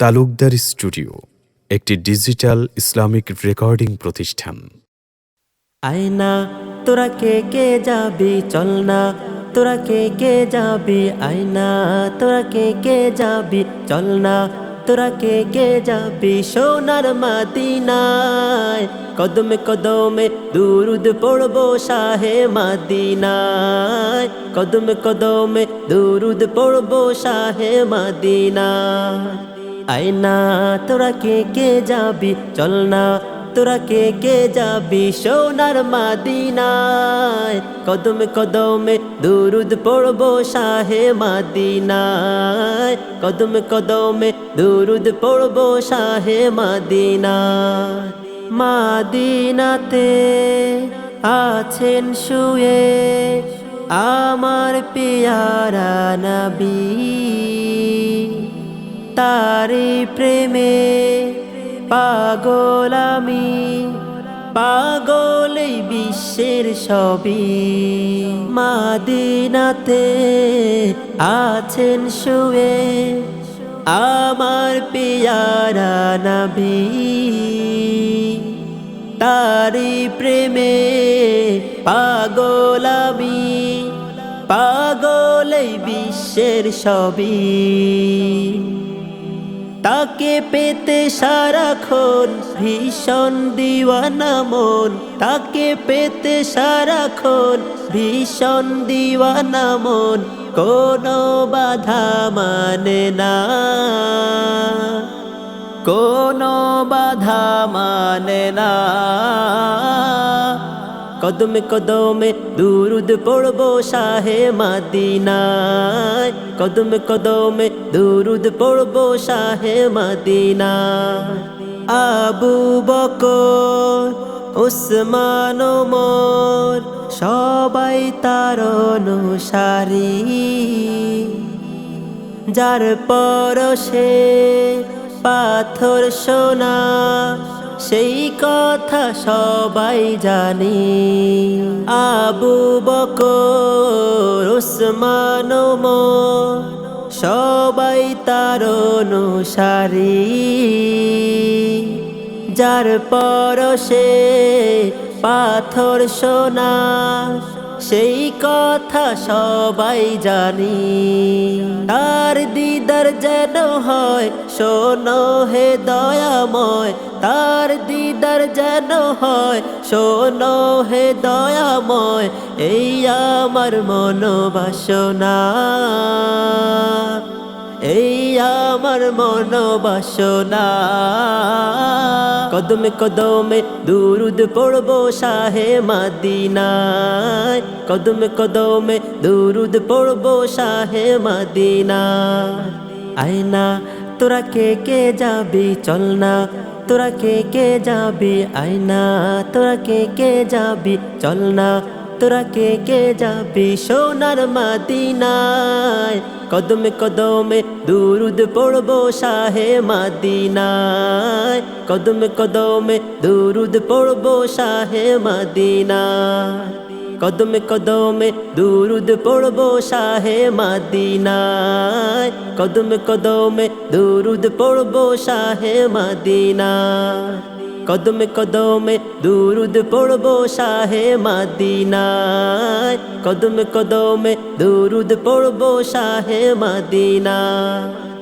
Talukdar studio, একটি digital Islamic recording প্রতিষ্ঠান। আয়না, তোরা কে কে যাবি চল না? তোরা কে কে যাবি আয়না? তোরা কে কে যাবি চল না? তোরা কে কে যাবি সোনার মাদিনায়? কদমে কদমে দুরুদ পড়ব শাহে মাদিনায়। কদমে কদমে দুরুদ পড়ব শাহে মাদিনায়। আয়না তোরা কে কে যাবি? চল না, তোরা কে কে যাবি? সোনার মাদিনায় কদমে কদমে দুরুদ পড়ব শাহে মাদিনায়। কদমে কদমে দুরুদ পড়ব শাহে মাদিনায়। মাদিনাতে আছেন শুয়ে আমার পেয়ারা নবী। তারি প্রেমে পাগল আমি, পাগল বিশ্বের সবই। মাদিনাতে আছেন শুয়ে আমার পেয়ারা নবী। তারি প্রেমে পাগল আমি, পাগল বিশ্বের সবই। তাকে পেতে সারাক্ষণ ভীষণ দিওয়ানা মন। তাকে পেতে সারাক্ষণ ভীষণ দিওয়ানা মন। কোনো বাধা মানে না। কোনো বাধা মানে না। কদমে কদমে দুরুদ পড়ব শাহে মাদিনায় কদমে কদমে দুরুদ পড়ব শাহে মাদিনায় আবু বকর উসমান মোর সবাই তার অনুসারী যার পরশে পাথর সোনা সেই কথা সবাই জানি। আবু বকর উসমান সবাই তার অনুসারী। যার পরশে পাথর সোনা সেই কথা সবাই জানি। তার দিদার যেন হয়, শোনো হে দয়াময়। তার দিদার যেন হয়, শোনো হে দয়াময়। এই আমার মনোবাসনা। এই আমার মনোবাসনা। কদমে কদমে দুরুদ পড়ব শাহে মাদিনায়। কদমে কদমে দুরুদ পড়ব শাহে মাদিনায়। আয়না তোরা কে কে যাবি, চল না। তোরা কে কে যাবি আয়না তোরা কে কে যাবি, চল না। তোরা কে কে যাবি সোনার মাদিনায় কদমে কদমে দুরুদ পড়ব শাহে মাদিনায় কদমে কদমে দুরুদ পড়ব শাহে মাদিনায় কদমে কদমে দুরুদ পড়ব শাহে মাদিনায় কদমে কদমে দুরুদ পড়ব শাহে মাদিনায় কদমে কদমে দুরুদ পড়ব শাহে মাদিনায় কদমে কদমে দুরুদ পড়ব শাহে মাদিনায়